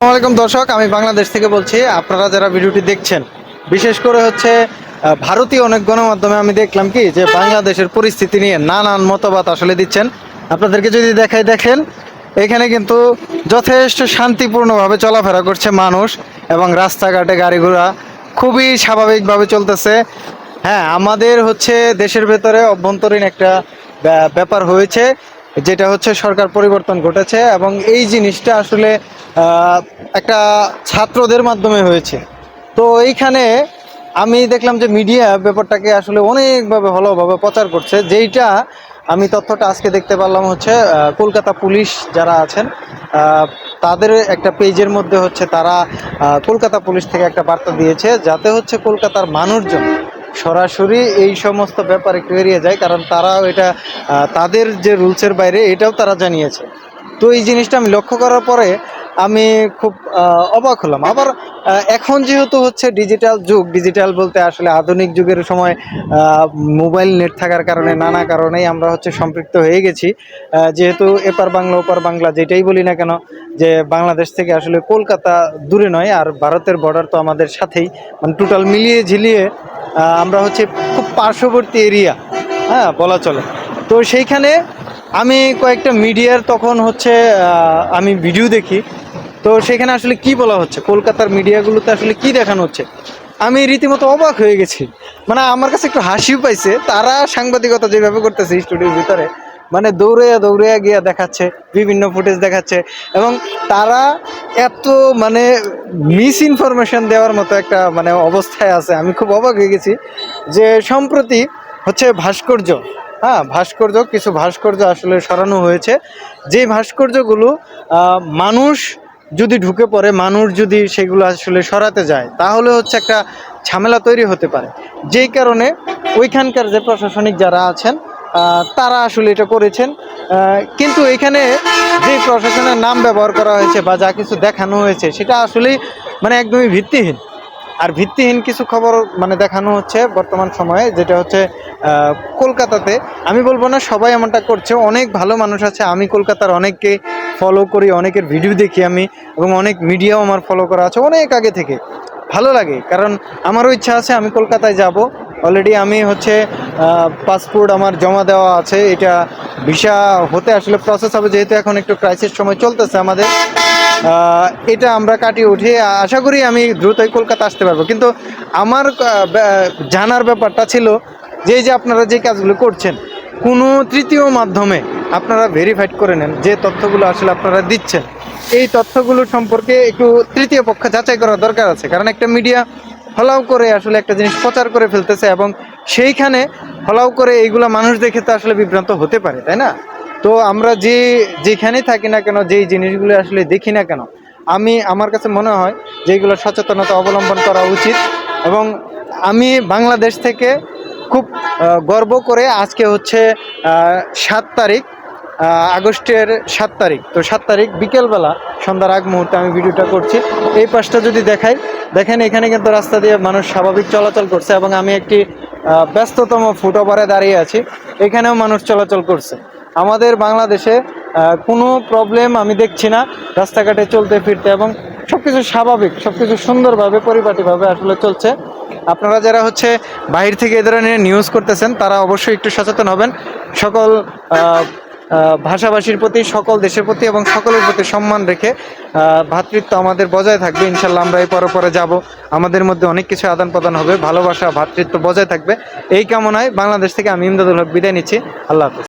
আসসালামাইকুম দর্শক, আমি বাংলাদেশ থেকে বলছি, আপনারা যারা ভিডিওটি দেখছেন, বিশেষ করে হচ্ছে ভারতীয় অনেক গণমাধ্যমে আমি দেখলাম কি, যে বাংলাদেশের পরিস্থিতি নিয়ে নানান মতবাদ আসলে দিচ্ছেন। আপনাদেরকে যদি দেখাই দেখেন, এখানে কিন্তু যথেষ্ট শান্তিপূর্ণভাবে চলাফেরা করছে মানুষ এবং রাস্তাঘাটে গাড়ি ঘোড়া খুবই স্বাভাবিকভাবে চলতেছে। হ্যাঁ আমাদের হচ্ছে দেশের ভেতরে অভ্যন্তরীণ একটা ব্যা- ব্যাপার হয়েছে। যেটা হচ্ছে সরকার পরিবর্তন ঘটেছে এবং এই জিনিসটা আসলে একটা ছাত্রদের মাধ্যমে হয়েছে। তো এইখানে আমি দেখলাম যে মিডিয়া ব্যাপারটাকে আসলে অনেকভাবে ভালোভাবে প্রচার করছে, যেইটা আমি তথ্যটা আজকে দেখতে পারলাম হচ্ছে কলকাতা পুলিশ যারা আছেন তাদের একটা পেজের মধ্যে হচ্ছে তারা কলকাতা পুলিশ থেকে একটা বার্তা দিয়েছে, যাতে হচ্ছে কলকাতার মানুষজন সরাসরি এই সমস্ত ব্যাপার একটু এড়িয়ে যায়, কারণ তারাও এটা তাদের যে রুলসের বাইরে এটাও তারা জানিয়েছে। তো এই জিনিসটা আমি লক্ষ্য করার পরে আমি খুব অবাক হলাম। আবার এখন যেহেতু হচ্ছে ডিজিটাল যুগ ডিজিটাল বলতে আসলে আধুনিক যুগের সময় মোবাইল নেট থাকার কারণে নানা কারণেই আমরা হচ্ছে সম্পৃক্ত হয়ে গেছি। যেহেতু এপার বাংলা, ওপার বাংলা যেটাই বলি না কেন, যে বাংলাদেশ থেকে আসলে কলকাতা দূরে নয়, আর ভারতের বর্ডার তো আমাদের সাথেই মানে টোটাল মিলিয়ে ঝিলিয়ে আমরা হচ্ছে খুব পার্শ্ববর্তী এরিয়া হ্যাঁ বলা চলে। তো সেইখানে আমি কয়েকটা মিডিয়ার তখন হচ্ছে আমি ভিডিও দেখি। তো সেখানে আসলে কি বলা হচ্ছে? কলকাতার মিডিয়াগুলোতে আসলে কি দেখানো হচ্ছে? আমি রীতিমতো অবাক হয়ে গেছি। মানে আমার কাছে একটু হাসিও পাইছে। তারা সাংবাদিকতা যেভাবে করতেছে স্টুডিওর ভিতরে মানে দৌড়ে দৌড়ে গিয়া দেখাচ্ছে, বিভিন্ন ফুটেজ দেখাচ্ছে এবং তারা এত মানে মিস ইনফরমেশন দেওয়ার মতো একটা মানে অবস্থায় আছে। আমি খুব অবাক হয়ে গেছি যে সম্প্রতি হচ্ছে ভাস্কর্য হ্যাঁ ভাস্কর্য, কিছু ভাস্কর্য আসলে সরানো হয়েছে। যে ভাস্কর্যগুলো মানুষ যদি ঢুকে পড়ে, মানুষ যদি সেগুলো আসলে সরাতে যায়, তাহলে হচ্ছে একটা ঝামেলা তৈরি হতে পারে। যেই কারণে ওইখানকার যে প্রশাসনিক যারা আছেন তারা আসলে এটা করেছেন। কিন্তু এখানে যে প্রশাসনের নাম ব্যবহার করা হয়েছে বা যা কিছু দেখানো হয়েছে, সেটা আসলেই মানে একদমই ভিত্তিহীন। আর ভিত্তিহীন কিছু খবর মানে দেখানো হচ্ছে বর্তমান সময়ে, যেটা হচ্ছে কলকাতাতে। আমি বলব না সবাই এমনটা করছে, অনেক ভালো মানুষ আছে, আমি কলকাতার অনেককে ফলো করি, অনেকের ভিডিও দেখি আমি, এবং অনেক মিডিয়াও আমার ফলো করা আছে অনেক আগে থেকে। ভালো লাগে, কারণ আমারও ইচ্ছা আছে আমি কলকাতায় যাব। অলরেডি আমি হচ্ছে পাসপোর্ট আমার জমা দেওয়া আছে। এটা ভিসা হতে আসলে প্রসেস হবে, যেহেতু এখন একটু ক্রাইসিস সময় চলতেছে আমাদের। এটা আমরা কাটিয়ে উঠে। আশা করি আমি দ্রুতই কলকাতা আসতে পারব। কিন্তু আমার জানার ব্যাপারটা ছিল যে যে আপনারা যে কাজগুলো করছেন, কোনো তৃতীয় মাধ্যমে আপনারা ভেরিফাইড করে নেন যে তথ্যগুলো আসলে আপনারা দিচ্ছেন। এই তথ্যগুলো সম্পর্কে একটু তৃতীয় পক্ষ যাচাই করা দরকার আছে। কারণ একটা মিডিয়া ফলাও করে আসলে একটা জিনিস প্রচার করে ফেলতেছে এবং সেইখানে ফলাও করে এইগুলা মানুষ দেখে তো আসলে বিভ্রান্ত হতে পারে, তাই না? তো আমরা যে, যেখানেই থাকি না কেন, যেই জিনিসগুলো আসলে দেখি না কেন, আমি, আমার কাছে মনে হয় যে এগুলো সচেতনতা অবলম্বন করা উচিত এবং আমি বাংলাদেশ থেকে খুব গর্ব করে আজকে হচ্ছে সাত তারিখ আগস্টের সাত তারিখ, তো সাত তারিখ বিকেলবেলা, সন্ধ্যার আগ মুহূর্তে আমি ভিডিওটা করছি। এই পাশটা যদি দেখাই, দেখেন এখানে কিন্তু রাস্তা দিয়ে মানুষ স্বাভাবিক চলাচল করছে এবং আমি একটি ব্যস্ততম ফুটওভারে দাঁড়িয়ে আছি। এখানেও মানুষ চলাচল করছে। আমাদের বাংলাদেশে কোনো প্রবলেম আমি দেখছি না। রাস্তাঘাটে চলতে ফিরতে এবং সব কিছু স্বাভাবিক সব কিছু সুন্দরভাবে, পরিপাটিভাবে আসলে চলছে। আপনারা যারা হচ্ছে বাহির থেকে এ ধরনের নিউজ করতেছেন, তারা অবশ্যই একটু সচেতন হবেন। সকল ভাষাভাষীর প্রতি, সকল দেশের প্রতি এবং সকলের প্রতি সম্মান রেখে ভাতৃত্ব ভ্রাতৃত্ব আমাদের বজায় থাকবে। ইনশাল্লাহ আমরা এই পরে পরে যাব। আমাদের মধ্যে অনেক কিছু আদান প্রদান হবে। ভালোবাসা ভ্রাতৃত্ব বজায় থাকবে। এই কামনায় বাংলাদেশ থেকে আমি ইমদাদুল হক বিদায় নিচ্ছি। আল্লাহ হাফিজ।